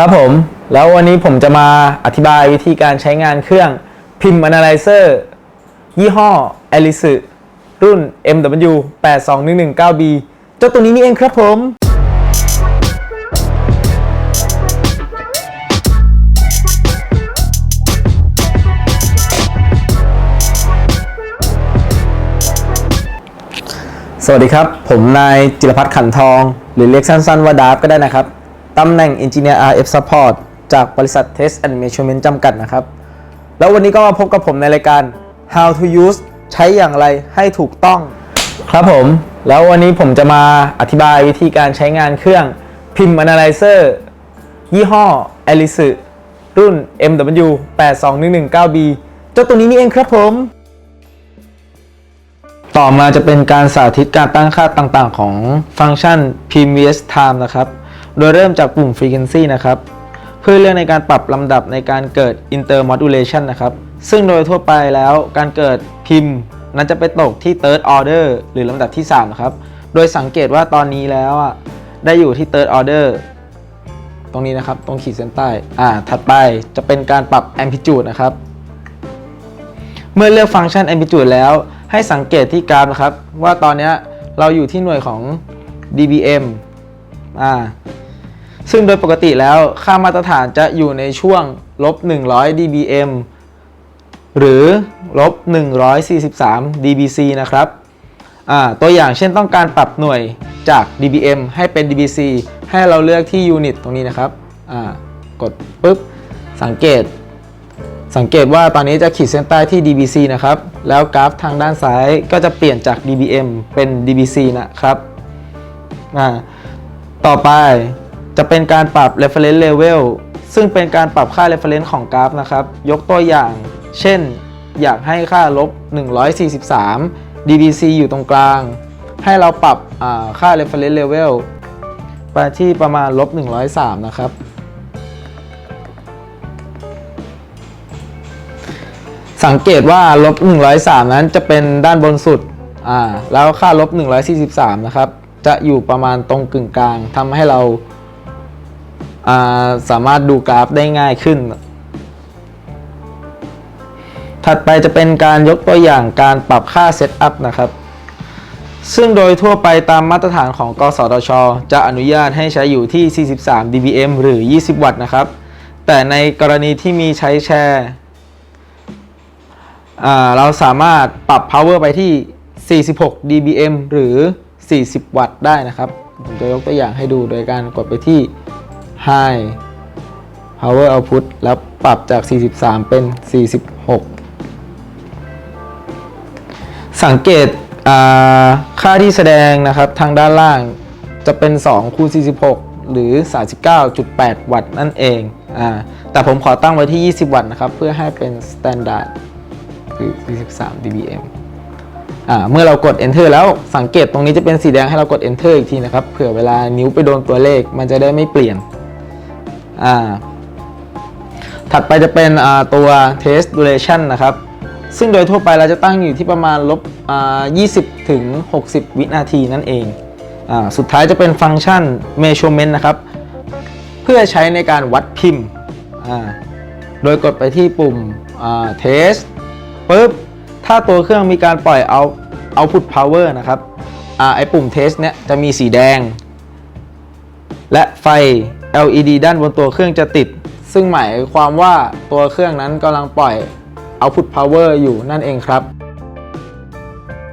ครับผม แล้ววันนี้ผมจะมาอธิบายวิธีการใช้งานเครื่องพิมพ์ Analyzer ยี่ห้อ Alice รุ่น MW 82119B เจ้าตัวนี้นี่เองครับผม สวัสดีครับ ผมนายจิรพัฒน์ขันทอง หรือเรียกสั้นๆว่าดาร์ฟก็ได้นะครับ ตำแหน่ง Engineer RF Support จากบริษัท Test and Measurement จำกัดนะครับ แล้ววันนี้ก็มาพบกับผมในรายการ How to Use ใช้อย่างไรให้ถูกต้อง ครับผม แล้ววันนี้ผมจะมาอธิบายวิธีการใช้งานเครื่องพิมพ์ Analyzer ยี่ห้อ Alice รุ่น MW 82119B เจ้าตัวนี้นี่เองครับผม ต่อมาจะเป็นการสาธิตการตั้งค่าต่างๆ ของฟังก์ชัน previous time นะครับ โดยเริ่มจากปุ่ม frequency นะครับ เพื่อเลือกในการปรับลำดับในการเกิด intermodulation นะครับ ซึ่งโดยทั่วไปแล้วการเกิดพิมพ์ นั้นจะไปตกที่ third order หรือลำดับที่3นะครับ โดยสังเกตว่าตอนนี้แล้วอะได้อยู่ที่ third order ตรงนี้นะครับ ตรงขีดเส้นใต้ อ่า ถัดไปจะเป็นการปรับ amplitude นะครับ เมื่อเลือกฟังก์ชัน amplitude แล้ว ให้สังเกตที่กราฟนะครับ ว่าตอนนี้เราอยู่ที่หน่วยของ dBm อ่า ซึ่งโดยปกติแล้วค่ามาตรฐานจะอยู่ในช่วงลบ100 dBm หรือลบ143 dBc นะครับตัวอย่างเช่นต้องการปรับหน่วยจาก dBm ให้เป็น dBc ให้เราเลือกที่ยูนิตตรงนี้นะครับกดปุ๊บ สังเกต สังเกตว่าตอนนี้จะขีดเส้นใต้ที่ dBc นะครับ แล้วกราฟทางด้านซ้ายก็จะเปลี่ยนจาก dBm เป็น dBc นะครับ ต่อไป จะเป็นการปรับ reference level ซึ่งเป็นการปรับค่า reference ของกราฟนะครับ ยกตัวอย่าง เช่น อยากให้ค่าลบ 143 dBc อยู่ตรงกลาง ให้เราปรับค่า reference level ไปที่ประมาณลบ 103 นะครับสังเกตว่าลบ 103 นั้นจะเป็นด้านบนสุด อ่า แล้วค่าลบ 143 นะครับ จะอยู่ประมาณตรงกึ่งกลางทำให้เรา สามารถดูกราฟได้ง่ายขึ้น ถัดไปจะเป็นการยกตัวอย่างการปรับค่าเซตอัพนะครับ ซึ่งโดยทั่วไปตามมาตรฐานของกสทช จะอนุญาตให้ใช้อยู่ที่ 43 dBm หรือ 20 วัตต์นะครับ แต่ในกรณีที่มีใช้แชร์เราสามารถปรับ power ไปที่ 46 dBm หรือ 40 วัตต์ได้นะครับ ผมจะยกตัวอย่างให้ดูโดยการกดไปที่ high power output แล้วปรับจาก 43 เป็น 46 สังเกตค่าที่แสดงนะครับทางด้านล่างจะเป็น2คูณ46 หรือ 39.8 วัตต์นั่นเองอแต่ผมขอตั้งไว้ที่ 20 วัตต์นะครับ เพื่อให้เป็น standard คือ43 dBm อ่าเมื่อเรากด enter แล้วสังเกตตรงนี้จะเป็นสีแดงให้เรากด enter อีกทีนะครับ เผื่อเวลานิ้วไปโดนตัวเลขมันจะได้ไม่เปลี่ยน อ่าถัดไปจะเป็นตัว test duration นะครับ ซึ่งโดยทั่วไปเราจะตั้งอยู่ที่ประมาณลบ20 ถึง 60 วินาทีนั่นเองอสุดท้ายจะเป็นฟังก์ชัน measurement นะครับ เพื่อใช้ในการวัดพิมพ์ โดยกดไปที่ปุ่ม test ปุ๊บ ถ้าตัวเครื่องมีการปล่อยเอา output power นะครับอไอปุ่ม test เนี้ยจะมีสีแดง และไฟ LED ด้านบนตัวเครื่องจะติด ซึ่งหมายความว่าตัวเครื่องนั้นกำลังปล่อย output power อยู่นั่นเองครับ